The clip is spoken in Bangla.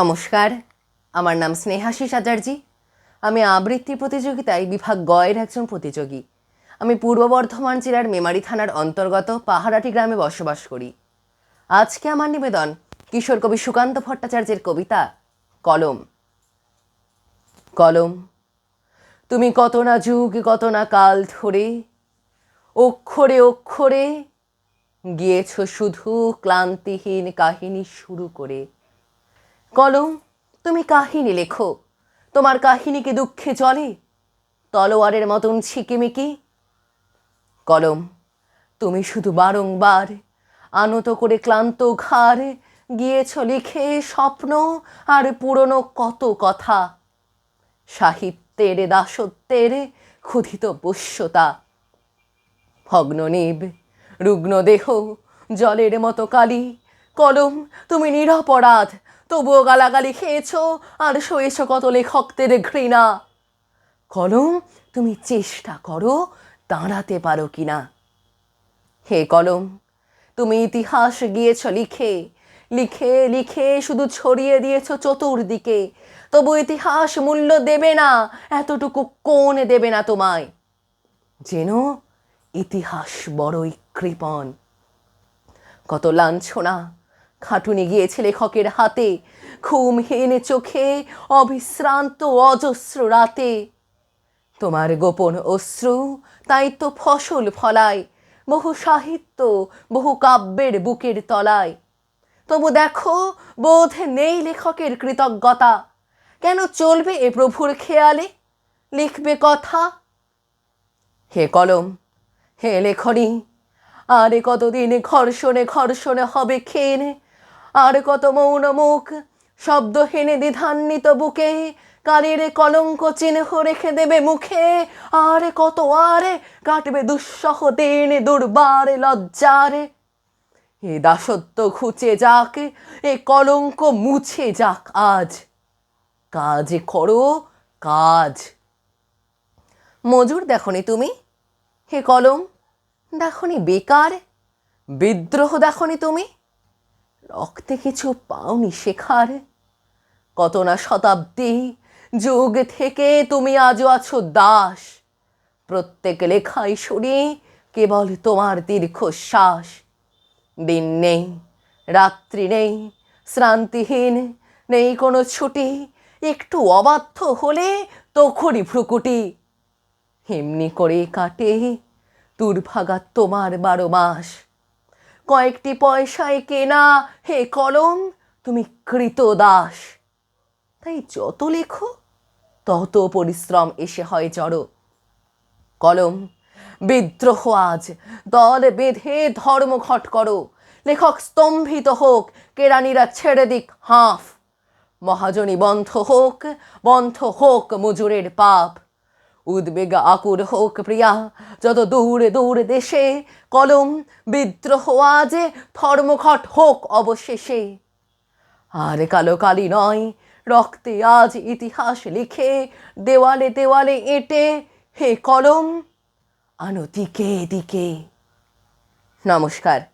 নমস্কার, আমার নাম স্নেহাশিস আচার্যি। আমি আবৃত্তি প্রতিযোগিতায় বিভাগ গয়ের একজন প্রতিযোগী। আমি পূর্ব বর্ধমান জেলার মেমারি থানার অন্তর্গত পাহাড়াটি গ্রামে বসবাস করি। আজকে আমার নিবেদন কিশোর কবি সুকান্ত ভট্টাচার্যের কবিতা, কলম। কলম, তুমি কত না যুগ, কত না কাল ধরে, অক্ষরে অক্ষরে গিয়েছ শুধু ক্লান্তিহীন কাহিনী শুরু করে। কলম, তুমি কাহিনী লেখো। তোমার কাহিনী কি দুঃখে চলে? তলোয়ারের মতন ছিকিমিকি। কলম, তুমি শুধু বারংবার আনত করে ক্লান্ত ঘাড়, গিয়েছ লিখে স্বপ্ন আর পুরনো কত কথা। সাহিত্যের দাসত্বের ক্ষুধিত ভগ্ননীব রুগ্ন দেহ, জলের মতো কালি। কলম, তুমি নিরপরাধ তবুও গালাগালি খেয়েছ আর সয়েছ কত লেখকদের ঘৃণা। কলম, তুমি চেষ্টা করো দাঁড়াতে পারো কিনা। হে কলম, তুমি ইতিহাস গিয়েছ লিখে লিখে লিখে শুধু ছড়িয়ে দিয়েছ চতুর্দিকে। তবু ইতিহাস মূল্য দেবে না, এতটুকু কোন দেবে না তোমায়। যেন ইতিহাস বড়ই কৃপণ। কত লাঞ্ছনা খাটুনি গিয়েছে লেখকের হাতে। ঘুমহীন চোখে, অবিশ্রান্ত, অজস্র রাতে। তোমার গোপন অশ্রু, তাই তো ফসল ফলায়। বহু সাহিত্য, বহু কাব্যের বুকের তলায়। তবু দেখো, বোধ নেই লেখকের কৃতজ্ঞতা। কেন চলবে এ প্রভুর খেয়ালে? লিখবে কথা? হে কলম, হে লেখনি, আরে কতদিন ঘর্ষণে ঘর্ষণে হবে খেন আর কত মৌন মুখ। শব্দ হেনে দ্বিধান্বিত বুকে, কানের কলঙ্ক চিহ্ন রেখে দেবে মুখে। আরে কত আরে কাটবে দুঃসহ দিন দুর্বারে লজ্জারে। এ দাসত্ব ঘুচে যাক, এ কলঙ্ক মুছে যাক আজ। কাজ করো, কাজ। মজুর দেখনি তুমি? হে কলম, দেখনি বেকার? বিদ্রোহ দেখনি তুমি? রক্তে কিছু পাওনি শেখার? কত না শতাব্দী যুগ থেকে তুমি আজও আছো দাস। প্রত্যেক লেখাই শুনি কেবল তোমার দীর্ঘশ্বাস। দিন নেই, রাত্রি নেই, শ্রান্তিহীন নেই কোনো ছুটি। একটু অবাধ্য হলে তখনই ভ্রুকুটি। এমনি করে কাটে দুর্ভাগা তোমার বারো মাস। কয়েকটি পয়সায় কেনা। হে কলম, তুমি কৃত দাস। তাই যত লেখো, তত পরিশ্রম এসে হয় জড়ো। কলম, বিদ্রোহ আজ, দল বেঁধে ধর্মঘট করো। লেখক স্তম্ভিত হোক, কেরানিরা ছেড়ে দিক হাঁফ। মহাজনী বন্ধ হোক বন্ধ হোক মজুরের পাপ। উদ্বেগ আকুর হোক প্রিয়া। যত দূরে দূর দেশে কলম বিদ্রোহ আজে, ধর্মঘট হোক অবশেষে। আর কালো কালি নয়, রক্তে আজ ইতিহাস লিখে, দেওয়ালে দেওয়ালে এঁটে, হে কলম, আনো দিকে দিকে। নমস্কার।